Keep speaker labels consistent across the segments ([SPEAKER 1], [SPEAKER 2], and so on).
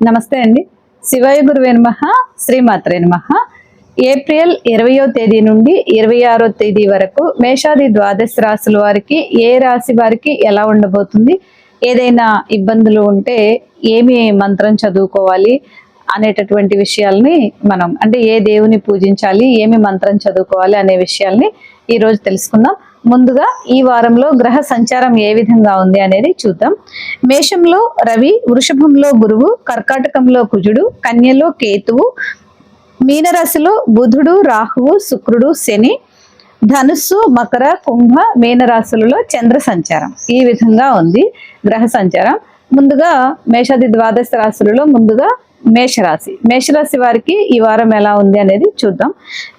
[SPEAKER 1] నమస్తే అండి. శివాయ గురువే నమః శ్రీమాత్రే నమః. ఏప్రిల్ ఇరవయో తేదీ నుండి ఇరవై ఆరో తేదీ వరకు మేషాది ద్వాదశ రాశుల వారికి ఏ రాశి వారికి ఎలా ఉండబోతుంది ఏదైనా ఇబ్బందులు ఉంటే ఏమి మంత్రం చదువుకోవాలి అనేటటువంటి విషయాల్ని మనం అంటే ఏ దేవుని పూజించాలి ఏమి మంత్రం చదువుకోవాలి అనే విషయాల్ని ఈరోజు తెలుసుకుందాం. ముందుగా ఈ వారంలో గ్రహ సంచారం ఏ విధంగా ఉంది అనేది చూద్దాం. మేషంలో రవి వృషభంలో గురువు కర్కాటకంలో కుజుడు కన్యలో కేతువు మీనరాశిలో బుధుడు రాహువు శుక్రుడు శని ధనుస్సు మకర కుంభ మీనరాశులలో చంద్ర సంచారం ఈ విధంగా ఉంది గ్రహ సంచారం. ముందుగా మేషాది ద్వాదశ రాశులలో ముందుగా మేషరాశి. మేషరాశి వారికి ఈ వారం ఎలా ఉంది అనేది చూద్దాం.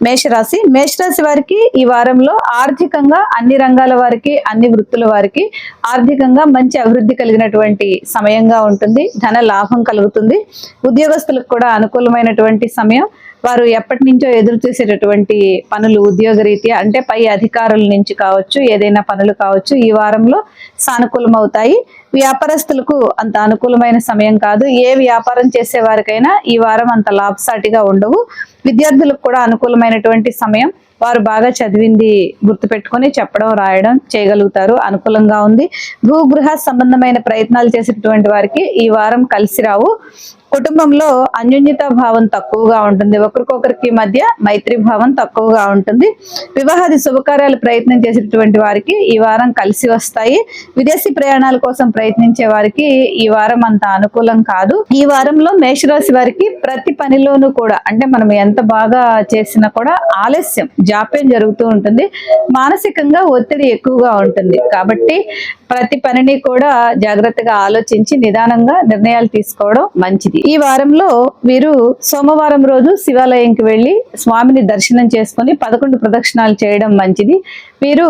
[SPEAKER 1] మేషరాశి. మేషరాశి వారికి ఈ వారంలో ఆర్థికంగా అన్ని రంగాల వారికి అన్ని వృత్తుల వారికి ఆర్థికంగా మంచి అభివృద్ధి కలిగినటువంటి సమయంగా ఉంటుంది. ధన లాభం కలుగుతుంది. ఉద్యోగస్తులకు కూడా అనుకూలమైనటువంటి సమయం. వారు ఎప్పటి నుంచో ఎదురు చూసేటటువంటి పనులు ఉద్యోగ రీత్యా అంటే పై అధికారుల నుంచి కావచ్చు ఏదైనా పనులు కావచ్చు ఈ వారంలో సానుకూలం అవుతాయి వ్యాపారస్తులకు అంత అనుకూలమైన సమయం కాదు. ఏ వ్యాపారం చేసే వారికైనా ఈ వారం అంత లాభసాటిగా ఉండవు. విద్యార్థులకు కూడా అనుకూలమైనటువంటి సమయం వారు బాగా చదివింది గుర్తుపెట్టుకొని చెప్పడం రాయడం చేయగలుగుతారు. అనుకూలంగా ఉంది. భూగృహ సంబంధమైన ప్రయత్నాలు చేసినటువంటి వారికి ఈ వారం కలిసి రావు. కుటుంబంలో అన్యోన్యతా భావం తక్కువగా ఉంటుంది. ఒకరికొకరికి మధ్య మైత్రి భావం తక్కువగా ఉంటుంది. వివాహాది శుభకార్యాలు ప్రయత్నం చేసినటువంటి వారికి ఈ వారం కలిసి వస్తాయి. విదేశీ ప్రయాణాల కోసం ప్రయత్నించే వారికి ఈ వారం అంత అనుకూలం కాదు. ఈ వారంలో మేషరాశి వారికి ప్రతి పనిలోనూ కూడా అంటే మనం ఎంత బాగా చేసినా కూడా ఆలస్యం జాప్యం జరుగుతూ ఉంటుంది. మానసికంగా ఒత్తిడి ఎక్కువగా ఉంటుంది. కాబట్టి ప్రతి పనిని కూడా జాగ్రత్తగా ఆలోచించి నిదానంగా నిర్ణయాలు తీసుకోవడం మంచిది. ఈ వారంలో వీరు సోమవారం రోజు శివాలయంకి వెళ్ళి స్వామిని దర్శనం చేసుకొని పదకొండు ప్రదక్షిణాలు చేయడం మంచిది. వీరు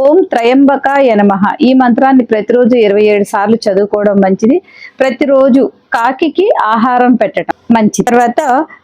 [SPEAKER 1] ఓం త్రయంబకాయ నమ. ఈ మంత్రాన్ని ప్రతిరోజు ఇరవై ఏడు సార్లు చదువుకోవడం మంచిది. ప్రతిరోజు కాకికి ఆహారం పెట్టడం మంచిది. తర్వాత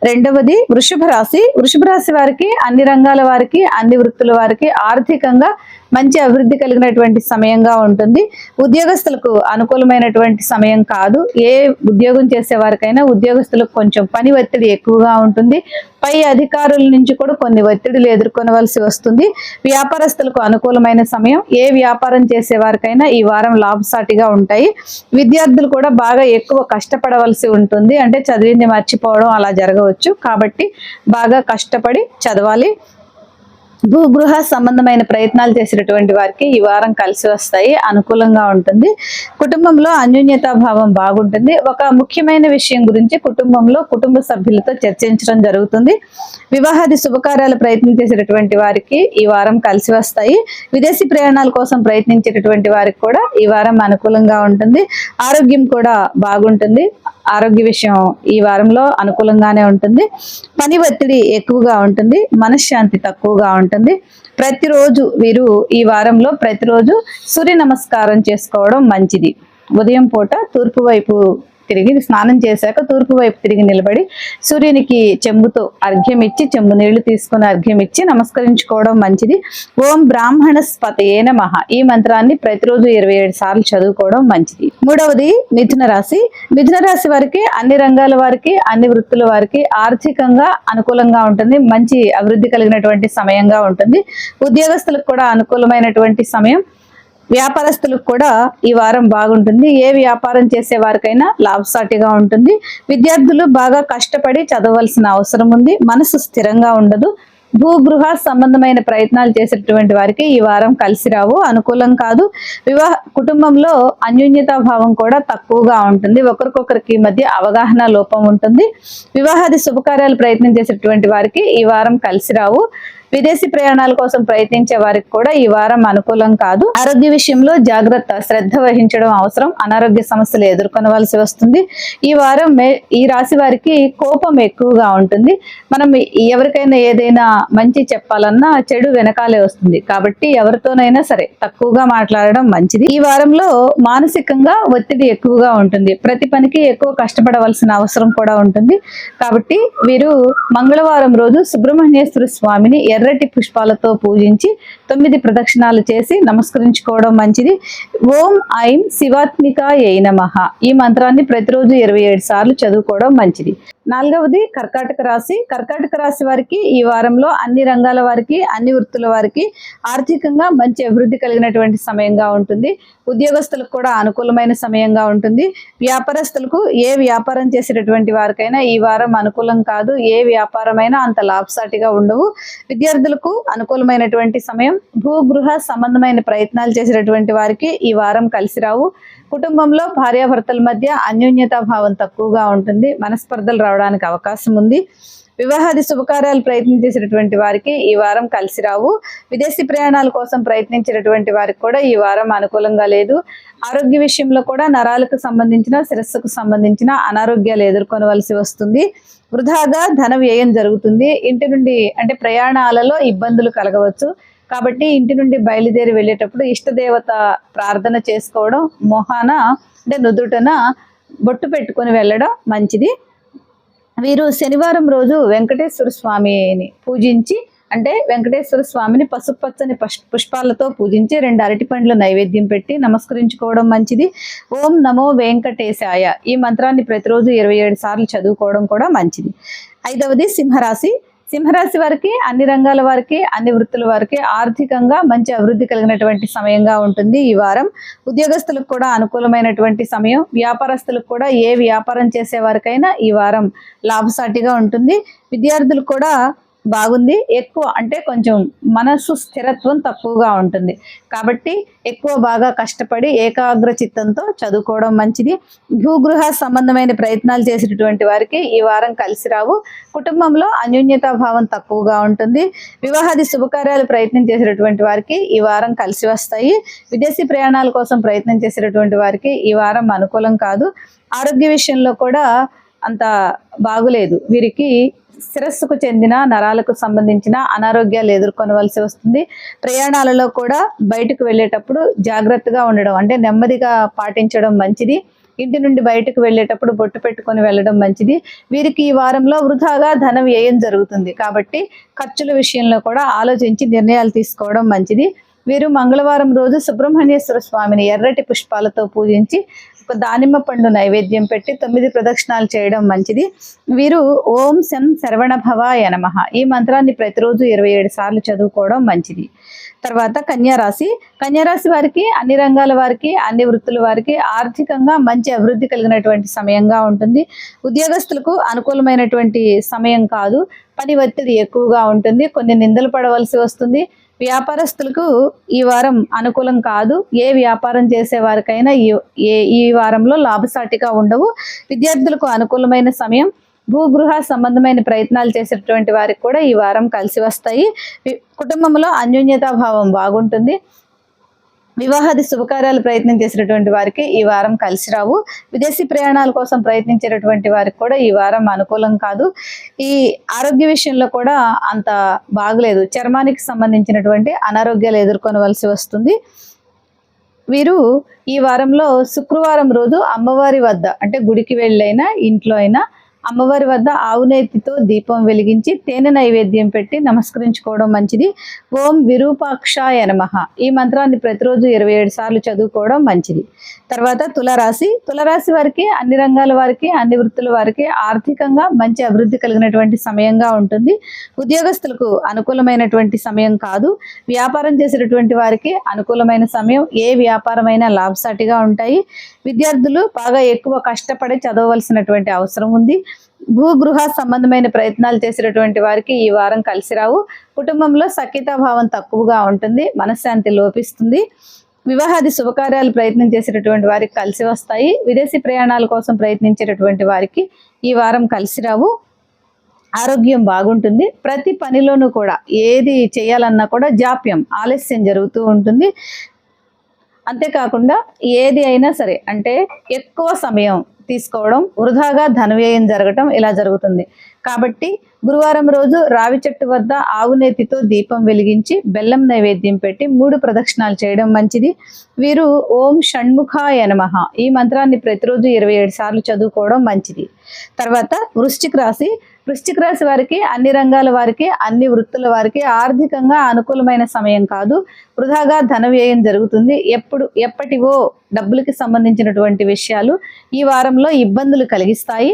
[SPEAKER 1] రెండవది వృషభ రాశి. వృషభ రాశి వారికి అన్ని రంగాల వారికి అన్ని వృత్తుల వారికి ఆర్థికంగా మంచి అభివృద్ధి కలిగినటువంటి సమయంగా ఉంటుంది. ఉద్యోగస్తులకు అనుకూలమైనటువంటి సమయం కాదు. ఏ ఉద్యోగం చేసే వారికైనా ఉద్యోగస్తులకు కొంచెం పని ఒత్తిడి ఎక్కువగా ఉంటుంది. పై అధికారుల నుంచి కూడా కొన్ని ఒత్తిడిలు ఎదుర్కొనవలసి వస్తుంది. వ్యాపారస్తులకు అనుకూలమైన సమయం ఏ వ్యాపారం చేసే వారికైనా ఈ వారం లాభసాటిగా ఉంటాయి. విద్యార్థులు కూడా బాగా ఎక్కువ కష్టపడవలసి ఉంటుంది. అంటే చదివింది మర్చిపోవడం అలా జరగవచ్చు. కాబట్టి బాగా కష్టపడి చదవాలి. భూగృహ సంబంధమైన ప్రయత్నాలు చేసినటువంటి వారికి ఈ వారం కలిసి వస్తాయి అనుకూలంగా ఉంటుంది. కుటుంబంలో అన్యోన్యతా భావం బాగుంటుంది. ఒక ముఖ్యమైన విషయం గురించి కుటుంబంలో కుటుంబ సభ్యులతో చర్చించడం జరుగుతుంది. వివాహాది శుభకార్యాలు ప్రయత్నం చేసేటటువంటి వారికి ఈ వారం కలిసి వస్తాయి. విదేశీ ప్రయాణాల కోసం ప్రయత్నించేటటువంటి వారికి కూడా ఈ వారం అనుకూలంగా ఉంటుంది. ఆరోగ్యం కూడా బాగుంటుంది. ఆరోగ్య విషయం ఈ వారంలో అనుకూలంగానే ఉంటుంది. పని ఒత్తిడి ఎక్కువగా ఉంటుంది. మనశ్శాంతి తక్కువగా ఉంటుంది. ప్రతిరోజు వీరు ఈ వారంలో ప్రతిరోజు సూర్య నమస్కారం చేసుకోవడం మంచిది. ఉదయం పూట తూర్పు వైపు తిరిగి స్నానం చేశాక తూర్పు వైపు తిరిగి నిలబడి సూర్యునికి చెంబుతో అర్ఘ్యం ఇచ్చి చెంబు నీళ్ళు తీసుకుని అర్ఘ్యం ఇచ్చి నమస్కరించుకోవడం మంచిది. ఓం బ్రాహ్మణ స్పతయే నమః. ఈ మంత్రాన్ని ప్రతిరోజు ఇరవై ఏడు సార్లు చదువుకోవడం మంచిది. మూడవది మిథున రాశి. మిథున రాశి వారికి అన్ని రంగాల వారికి అన్ని వృత్తుల వారికి ఆర్థికంగా అనుకూలంగా ఉంటుంది. మంచి అభివృద్ధి కలిగినటువంటి సమయంగా ఉంటుంది. ఉద్యోగస్తులకు కూడా అనుకూలమైనటువంటి సమయం. వ్యాపారస్తులకు కూడా ఈ వారం బాగుంటుంది. ఏ వ్యాపారం చేసే వారికైనా లాభసాటిగా ఉంటుంది. విద్యార్థులు బాగా కష్టపడి చదవలసిన అవసరం ఉంది. మనసు స్థిరంగా ఉండదు. భూగృహ సంబంధమైన ప్రయత్నాలు చేసేటటువంటి వారికి ఈ వారం కలిసి రావు. అనుకూలం కాదు. వివాహ కుటుంబంలో అన్యోన్యతా భావం కూడా తక్కువగా ఉంటుంది. ఒకరికొకరికి మధ్య అవగాహన లోపం ఉంటుంది. వివాహాది శుభకార్యాలు ప్రయత్నం చేసేటటువంటి వారికి ఈ వారం కలిసి రావు. విదేశీ ప్రయాణాల కోసం ప్రయత్నించే వారికి కూడా ఈ వారం అనుకూలం కాదు. ఆరోగ్య విషయంలో జాగ్రత్త శ్రద్ధ వహించడం అవసరం. అనారోగ్య సమస్యలు ఎదుర్కొనవలసి వస్తుంది. ఈ వారం ఈ రాశి వారికి కోపం ఎక్కువగా ఉంటుంది. మనం ఎవరికైనా ఏదైనా మంచి చెప్పాలన్నా చెడు వెనకాలే వస్తుంది. కాబట్టి ఎవరితోనైనా సరే తక్కువగా మాట్లాడడం మంచిది. ఈ వారంలో మానసికంగా ఒత్తిడి ఎక్కువగా ఉంటుంది. ప్రతి పనికి ఎక్కువ కష్టపడవలసిన అవసరం కూడా ఉంటుంది. కాబట్టి వీరు మంగళవారం రోజు సుబ్రహ్మణ్యేశ్వర స్వామిని ఎర్రటి పుష్పాలతో పూజించి తొమ్మిది ప్రదక్షిణాలు చేసి నమస్కరించుకోవడం మంచిది. ఓం ఐం శివాత్మిక ఏ నమ. ఈ మంత్రాన్ని ప్రతిరోజు ఇరవై ఏడు సార్లు చదువుకోవడం మంచిది. నాలుగవది కర్కాటక రాశి. కర్కాటక రాశి వారికి ఈ వారంలో అన్ని రంగాల వారికి అన్ని వృత్తుల వారికి ఆర్థికంగా మంచి అభివృద్ధి కలిగినటువంటి సమయంగా ఉంటుంది. ఉద్యోగస్తులకు కూడా అనుకూలమైన సమయంగా ఉంటుంది. వ్యాపారస్తులకు ఏ వ్యాపారం చేసేటటువంటి వారికైనా ఈ వారం అనుకూలం కాదు. ఏ వ్యాపారమైనా అంత లాభసాటిగా ఉండవు. విద్యార్థులకు అనుకూలమైనటువంటి సమయం భూగృహ సంబంధమైన ప్రయత్నాలు చేసేటటువంటి వారికి ఈ వారం కలిసి రావు. కుటుంబంలో భార్యాభర్తల మధ్య అన్యోన్యతా భావం తక్కువగా ఉంటుంది. మనస్పర్ధలు రావడానికి అవకాశం ఉంది. వివాహాది శుభకార్యాలు ప్రయత్నించేటటువంటి వారికి ఈ వారం కలిసి రావు. విదేశీ ప్రయాణాల కోసం ప్రయత్నించినటువంటి వారికి కూడా ఈ వారం అనుకూలంగా లేదు. ఆరోగ్య విషయంలో కూడా నరాలకు సంబంధించిన శిరస్సుకు సంబంధించిన అనారోగ్యాలు ఎదుర్కొనవలసి వస్తుంది. వృధాగా ధన వ్యయం జరుగుతుంది. ఇంటి నుండి అంటే ప్రయాణాలలో ఇబ్బందులు కలగవచ్చు. కాబట్టి ఇంటి నుండి బయలుదేరి వెళ్ళేటప్పుడు ఇష్టదేవత ప్రార్థన చేసుకోవడం మొహాన అంటే నుదుటన బొట్టు పెట్టుకొని వెళ్ళడం మంచిది. వీరు శనివారం రోజు వెంకటేశ్వర స్వామిని పూజించి అంటే వెంకటేశ్వర స్వామిని పసుపు పచ్చని పుష్పాలతో పూజించి రెండు అరటి పండ్లు నైవేద్యం పెట్టి నమస్కరించుకోవడం మంచిది. ఓం నమో వెంకటేశాయ. ఈ మంత్రాన్ని ప్రతిరోజు ఇరవై ఏడు సార్లు చదువుకోవడం కూడా మంచిది. ఐదవది సింహరాశి. సింహరాశి వారికి అన్ని రంగాల వారికి అన్ని వృత్తుల వారికి ఆర్థికంగా మంచి అభివృద్ధి కలిగినటువంటి సమయంగా ఉంటుంది ఈ వారం. ఉద్యోగస్తులకు కూడా అనుకూలమైనటువంటి సమయం. వ్యాపారస్తులకు కూడా ఏ వ్యాపారం చేసే వారికైనా ఈ వారం లాభసాటిగా ఉంటుంది. విద్యార్థులకు కూడా బాగుంది. ఎక్కువ అంటే కొంచెం మనసు స్థిరత్వం తక్కువగా ఉంటుంది. కాబట్టి ఎక్కువ బాగా కష్టపడి ఏకాగ్ర చిత్తంతో చదువుకోవడం మంచిది. భూగృహ సంబంధమైన ప్రయత్నాలు చేసేటటువంటి వారికి ఈ వారం కలిసి రావు. కుటుంబంలో అన్యోన్యతా భావం తక్కువగా ఉంటుంది. వివాహాది శుభకార్యాలు ప్రయత్నం చేసేటటువంటి వారికి ఈ వారం కలిసి వస్తాయి. విదేశీ ప్రయాణాల కోసం ప్రయత్నం చేసేటటువంటి వారికి ఈ వారం అనుకూలం కాదు. ఆరోగ్య విషయంలో కూడా అంత బాగులేదు. వీరికి శిరస్సుకు చెందిన నరాలకు సంబంధించిన అనారోగ్యాలు ఎదుర్కొనవలసి వస్తుంది. ప్రయాణాలలో కూడా బయటకు వెళ్ళేటప్పుడు జాగ్రత్తగా ఉండడం అంటే నెమ్మదిగా పాటించడం మంచిది. ఇంటి నుండి బయటకు వెళ్ళేటప్పుడు బొట్టు పెట్టుకొని వెళ్ళడం మంచిది. వీరికి ఈ వారంలో వృధాగా ధనం వ్యయం జరుగుతుంది. కాబట్టి ఖర్చుల విషయంలో కూడా ఆలోచించి నిర్ణయాలు తీసుకోవడం మంచిది. వీరు మంగళవారం రోజు సుబ్రహ్మణ్యేశ్వర స్వామిని ఎర్రటి పుష్పాలతో పూజించి దానిమ్మ పండు నైవేద్యం పెట్టి తొమ్మిది ప్రదక్షిణాలు చేయడం మంచిది. వీరు ఓం శం శరవణ భవాయ ఈ మంత్రాన్ని ప్రతిరోజు ఇరవై ఏడు సార్లు చదువుకోవడం మంచిది. తర్వాత కన్యారాశి కన్యారాశి వారికి అన్ని రంగాల వారికి అన్ని వృత్తుల వారికి ఆర్థికంగా మంచి అభివృద్ధి కలిగినటువంటి సమయంగా ఉంటుంది. ఉద్యోగస్తులకు అనుకూలమైనటువంటి సమయం కాదు. పని ఒత్తిడి ఎక్కువగా ఉంటుంది. కొన్ని నిందలు పడవలసి వస్తుంది. వ్యాపారస్తులకు ఈ వారం అనుకూలం కాదు. ఏ వ్యాపారం చేసే వారికైనా ఈ ఏ ఈ వారంలో లాభసాటిగా ఉండవు. విద్యార్థులకు అనుకూలమైన సమయం భూగృహ సంబంధమైన ప్రయత్నాలు చేసేటువంటి వారికి కూడా ఈ వారం కలిసి వస్తాయి. కుటుంబంలో అన్యోన్యతా భావం బాగుంటుంది. వివాహాది శుభకార్యాలు ప్రయత్నం చేసినటువంటి వారికి ఈ వారం కలిసి రావు. విదేశీ ప్రయాణాల కోసం ప్రయత్నించేటటువంటి వారికి కూడా ఈ వారం అనుకూలం కాదు. ఈ ఆరోగ్య విషయంలో కూడా అంత బాగలేదు. చర్మానికి సంబంధించినటువంటి అనారోగ్యాలు ఎదుర్కొనవలసి వస్తుంది. వీరు ఈ వారంలో శుక్రవారం రోజు అమ్మవారి వద్ద అంటే గుడికి వెళ్ళైనా ఇంట్లో అయినా అమ్మవారి వద్ద ఆవునేతితో దీపం వెలిగించి తేనె నైవేద్యం పెట్టి నమస్కరించుకోవడం మంచిది. ఓం విరూపాక్షాయ నమః. ఈ మంత్రాన్ని ప్రతిరోజు ఇరవై ఏడు సార్లు చదువుకోవడం మంచిది. తర్వాత తులరాశి. తులరాశి వారికి అన్ని రంగాల వారికి అన్ని వృత్తుల వారికి ఆర్థికంగా మంచి అభివృద్ధి కలిగినటువంటి సమయంగా ఉంటుంది. ఉద్యోగస్తులకు అనుకూలమైనటువంటి సమయం కాదు. వ్యాపారం చేసేటటువంటి వారికి అనుకూలమైన సమయం. ఏ వ్యాపారమైన లాభసాటిగా ఉంటాయి. విద్యార్థులు బాగా ఎక్కువ కష్టపడి చదవవలసినటువంటి అవసరం ఉంది. భూగృహ సంబంధమైన ప్రయత్నాలు చేసేటటువంటి వారికి ఈ వారం కలిసి రావు. కుటుంబంలో సఖ్యతాభావం తక్కువగా ఉంటుంది మనశ్శాంతి లోపిస్తుంది. వివాహాది శుభకార్యాలు ప్రయత్నం చేసేటటువంటి వారికి కలిసి వస్తాయి. విదేశీ ప్రయాణాల కోసం ప్రయత్నించేటటువంటి వారికి ఈ వారం కలిసి రావు. ఆరోగ్యం బాగుంటుంది. ప్రతి పనిలోనూ కూడా ఏది చేయాలన్నా కూడా జాప్యం ఆలస్యం జరుగుతూ ఉంటుంది. అంతేకాకుండా ఏది అయినా సరే అంటే ఎక్కువ సమయం తీసుకోవడం వృధాగా ధనవ్యయం జరగటం ఇలా జరుగుతుంది. కాబట్టి గురువారం రోజు రావి చెట్టు వద్ద ఆవు నేతితో దీపం వెలిగించి బెల్లం నైవేద్యం పెట్టి మూడు ప్రదక్షిణాలు చేయడం మంచిది. వీరు ఓం షణ్ముఖాయ నమః. ఈ మంత్రాన్ని ప్రతిరోజు ఇరవై ఏడు సార్లు చదువుకోవడం మంచిది. తర్వాత వృశ్చిక రాశి వృశ్చిక రాశి వారికి అన్ని రంగాల వారికి అన్ని వృత్తుల వారికి ఆర్థికంగా అనుకూలమైన సమయం కాదు. వృధాగా ధన వ్యయం జరుగుతుంది. ఎప్పుడు ఎప్పటివో డబ్బులకి సంబంధించినటువంటి విషయాలు ఈ వారంలో ఇబ్బందులు కలిగిస్తాయి.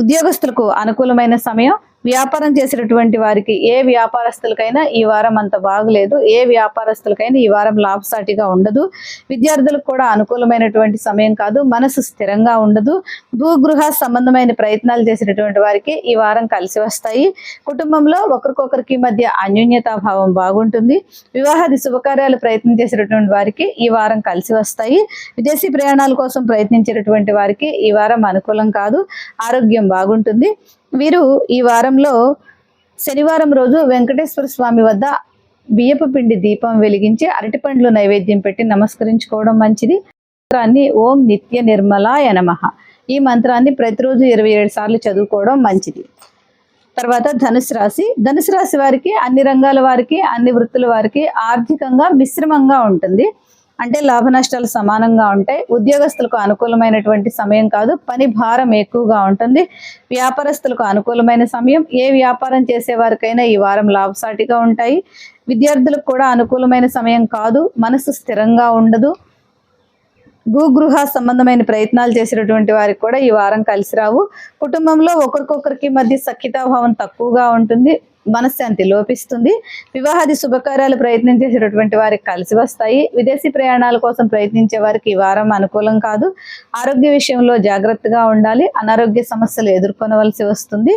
[SPEAKER 1] ఉద్యోగస్తులకు అనుకూలమైన సమయం వ్యాపారం చేసేటటువంటి వారికి ఏ వ్యాపారస్తులకైనా ఈ వారం అంత బాగలేదు. ఏ వ్యాపారస్తులకైనా ఈ వారం లాభసాటిగా ఉండదు. విద్యార్థులకు కూడా అనుకూలమైనటువంటి సమయం కాదు. మనసు స్థిరంగా ఉండదు. భూగృహ సంబంధమైన ప్రయత్నాలు చేసేటటువంటి వారికి ఈ వారం కలిసి వస్తాయి. కుటుంబంలో ఒకరికొకరికి మధ్య అన్యోన్యతాభావం బాగుంటుంది. వివాహాది శుభకార్యాలు ప్రయత్నం చేసేటటువంటి వారికి ఈ వారం కలిసి వస్తాయి. విదేశీ ప్రయాణాల కోసం ప్రయత్నించేటటువంటి వారికి ఈ వారం అనుకూలం కాదు. ఆరోగ్యం బాగుంటుంది. వీరు ఈ వారంలో శనివారం రోజు వెంకటేశ్వర స్వామి వద్ద బియ్యపు పిండి దీపం వెలిగించి అరటిపండ్లు నైవేద్యం పెట్టి నమస్కరించుకోవడం మంచిది. మంత్రాన్ని ఓం నిత్య నిర్మలాయ నమః. ఈ మంత్రాన్ని ప్రతిరోజు ఇరవై ఏడు సార్లు చదువుకోవడం మంచిది. తర్వాత ధనుసు రాశి. ధనుసు రాశి వారికి అన్ని రంగాల వారికి అన్ని వృత్తుల వారికి ఆర్థికంగా మిశ్రమంగా ఉంటుంది. అంటే లాభ నష్టాలు సమానంగా ఉంటాయి. ఉద్యోగస్తులకు అనుకూలమైనటువంటి సమయం కాదు. పని భారం ఎక్కువగా ఉంటుంది. వ్యాపారస్తులకు అనుకూలమైన సమయం. ఏ వ్యాపారం చేసేవారికైనా ఈ వారం లాభసాటిగా ఉంటాయి. విద్యార్థులకు కూడా అనుకూలమైన సమయం కాదు. మనసు స్థిరంగా ఉండదు. భూగృహ సంబంధమైన ప్రయత్నాలు చేసినటువంటి వారికి కూడా ఈ వారం కలిసి రావు. కుటుంబంలో ఒకరికొకరికి మధ్య సఖ్యతాభావం తక్కువగా ఉంటుంది. మనశ్శాంతి లోపిస్తుంది. వివాహాది శుభకార్యాలు ప్రయత్నం చేసేటటువంటి వారికి కలిసి వస్తాయి. విదేశీ ప్రయాణాల కోసం ప్రయత్నించే వారికి ఈ వారం అనుకూలం కాదు. ఆరోగ్య విషయంలో జాగ్రత్తగా ఉండాలి. అనారోగ్య సమస్యలు ఎదుర్కొనవలసి వస్తుంది.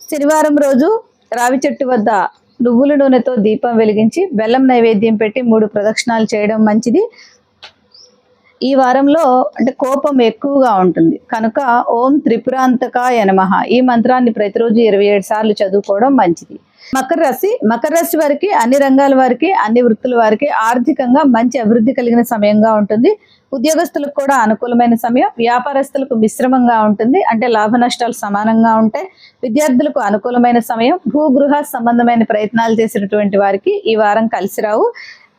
[SPEAKER 1] శనివారం రోజు రావి చెట్టు వద్ద నువ్వుల నూనెతో దీపం వెలిగించి బెల్లం నైవేద్యం పెట్టి మూడు ప్రదక్షిణాలు చేయడం మంచిది. ఈ వారంలో అంటే కోపం ఎక్కువగా ఉంటుంది. కనుక ఓం త్రిపురాంతకాయ నమః. ఈ మంత్రాన్ని ప్రతిరోజు ఇరవై ఏడు సార్లు చదువుకోవడం మంచిది. మకర రాశి మకర రాశి వారికి అన్ని రంగాల వారికి అన్ని వృత్తుల వారికి ఆర్థికంగా మంచి అభివృద్ధి కలిగిన సమయంగా ఉంటుంది. ఉద్యోగస్తులకు కూడా అనుకూలమైన సమయం వ్యాపారస్తులకు మిశ్రమంగా ఉంటుంది. అంటే లాభ నష్టాలు సమానంగా ఉంటాయి. విద్యార్థులకు అనుకూలమైన సమయం భూగృహ సంబంధమైన ప్రయత్నాలు చేసినటువంటి వారికి ఈ వారం కలిసి రావు.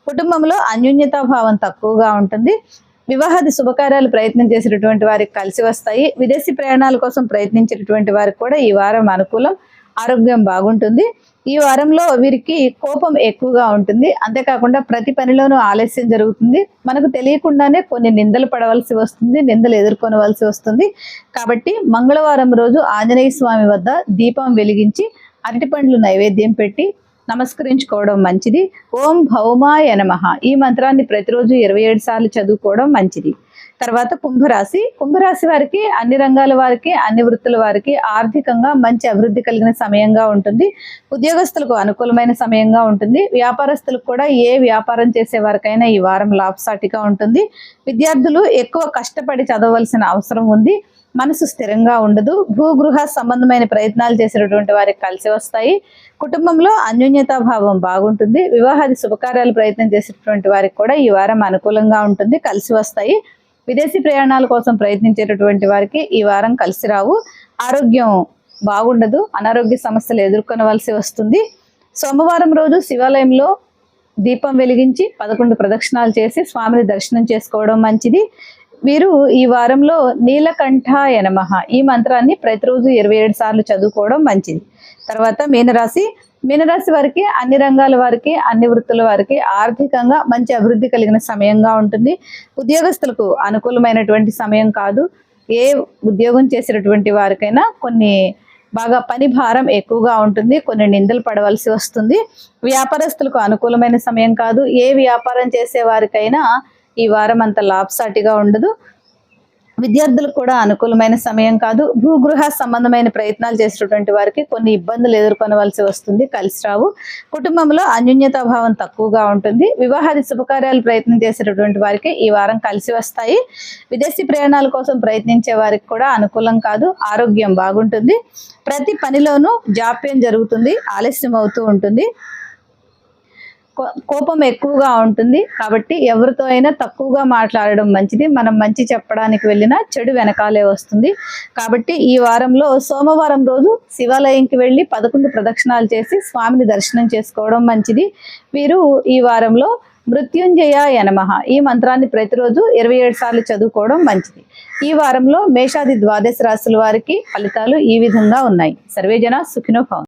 [SPEAKER 1] కుటుంబంలో అన్యోన్యతాభావం తక్కువగా ఉంటుంది. వివాహాది శుభకార్యాలు ప్రయత్నం చేసినటువంటి వారికి కలిసి వస్తాయి. విదేశీ ప్రయాణాల కోసం ప్రయత్నించినటువంటి వారికి కూడా ఈ వారం అనుకూలం ఆరోగ్యం బాగుంటుంది. ఈ వారంలో వీరికి కోపం ఎక్కువగా ఉంటుంది. అంతేకాకుండా ప్రతి పనిలోనూ ఆలస్యం జరుగుతుంది. మనకు తెలియకుండానే కొన్ని నిందలు పడవలసి వస్తుంది నిందలు ఎదుర్కొనవలసి వస్తుంది. కాబట్టి మంగళవారం రోజు ఆంజనేయ స్వామి వద్ద దీపం వెలిగించి అరటిపండ్లు నైవేద్యం పెట్టి నమస్కరించుకోవడం మంచిది. ఓం భౌమాయ నమ. ఈ మంత్రాన్ని ప్రతిరోజు ఇరవై ఏడు సార్లు చదువుకోవడం మంచిది. తర్వాత కుంభరాశి. కుంభరాశి వారికి అన్ని రంగాల వారికి అన్ని వృత్తుల వారికి ఆర్థికంగా మంచి అభివృద్ధి కలిగిన సమయంగా ఉంటుంది. ఉద్యోగస్తులకు అనుకూలమైన సమయంగా ఉంటుంది. వ్యాపారస్తులకు కూడా ఏ వ్యాపారం చేసే వారికైనా ఈ వారం లాభసాటిగా ఉంటుంది. విద్యార్థులు ఎక్కువ కష్టపడి చదవలసిన అవసరం ఉంది. మనసు స్థిరంగా ఉండదు. భూగృహ సంబంధమైన ప్రయత్నాలు చేసేటటువంటి వారికి కలిసి వస్తాయి. కుటుంబంలో అన్యోన్యతాభావం బాగుంటుంది. వివాహాది శుభకార్యాలు ప్రయత్నం చేసేటటువంటి వారికి కూడా ఈ వారం అనుకూలంగా ఉంటుంది. కలిసి వస్తాయి. విదేశీ ప్రయాణాల కోసం ప్రయత్నించేటటువంటి వారికి ఈ వారం కలిసి రావు. ఆరోగ్యం బాగుండదు. అనారోగ్య సమస్యలు ఎదుర్కొనవలసి వస్తుంది. సోమవారం రోజు శివాలయంలో దీపం వెలిగించి పదకొండు ప్రదక్షిణాలు చేసి స్వామిని దర్శనం చేసుకోవడం మంచిది. వీరు ఈ వారంలో నీలకంఠాయ నమః. ఈ మంత్రాన్ని ప్రతిరోజు ఇరవై ఏడు సార్లు చదువుకోవడం మంచిది. తర్వాత మీనరాశి. మీనరాశి వారికి అన్ని రంగాల వారికి అన్ని వృత్తుల వారికి ఆర్థికంగా మంచి అభివృద్ధి కలిగిన సమయంగా ఉంటుంది. ఉద్యోగస్తులకు అనుకూలమైనటువంటి సమయం కాదు. ఏ ఉద్యోగం చేసినటువంటి వారికైనా కొన్ని బాగా పని భారం ఎక్కువగా ఉంటుంది. కొన్ని నిందలు పడవలసి వస్తుంది. వ్యాపారస్తులకు అనుకూలమైన సమయం కాదు. ఏ వ్యాపారం చేసే వారికైనా ఈ వారం అంత లాభసాటిగా ఉండదు. విద్యార్థులకు కూడా అనుకూలమైన సమయం కాదు. భూగృహ సంబంధమైన ప్రయత్నాలు చేసేటటువంటి వారికి కొన్ని ఇబ్బందులు ఎదుర్కొనవలసి వస్తుంది కలిసి రావు. కుటుంబంలో అన్యోన్యతాభావం తక్కువగా ఉంటుంది. వివాహాది శుభకార్యాలు ప్రయత్నం చేసేటటువంటి వారికి ఈ వారం కలిసి వస్తాయి. విదేశీ ప్రయాణాల కోసం ప్రయత్నించే వారికి కూడా అనుకూలం కాదు. ఆరోగ్యం బాగుంటుంది. ప్రతి పనిలోనూ జాప్యం జరుగుతుంది. ఆలస్యం అవుతూ ఉంటుంది. కోపం ఎక్కువగా ఉంటుంది. కాబట్టి ఎవరితో అయినా తక్కువగా మాట్లాడడం మంచిది. మనం మంచి చెప్పడానికి వెళ్ళినా చెడు వెనకాలే వస్తుంది. కాబట్టి ఈ వారంలో సోమవారం రోజు శివాలయంకి వెళ్ళి పదకొండు ప్రదక్షిణాలు చేసి స్వామిని దర్శనం చేసుకోవడం మంచిది. వీరు ఈ వారంలో మృత్యుంజయ యనమహ ఈ మంత్రాన్ని ప్రతిరోజు ఇరవై ఏడు సార్లు చదువుకోవడం మంచిది. ఈ వారంలో మేషాది ద్వాదశ రాశుల వారికి ఫలితాలు ఈ విధంగా ఉన్నాయి. సర్వేజన సుఖినో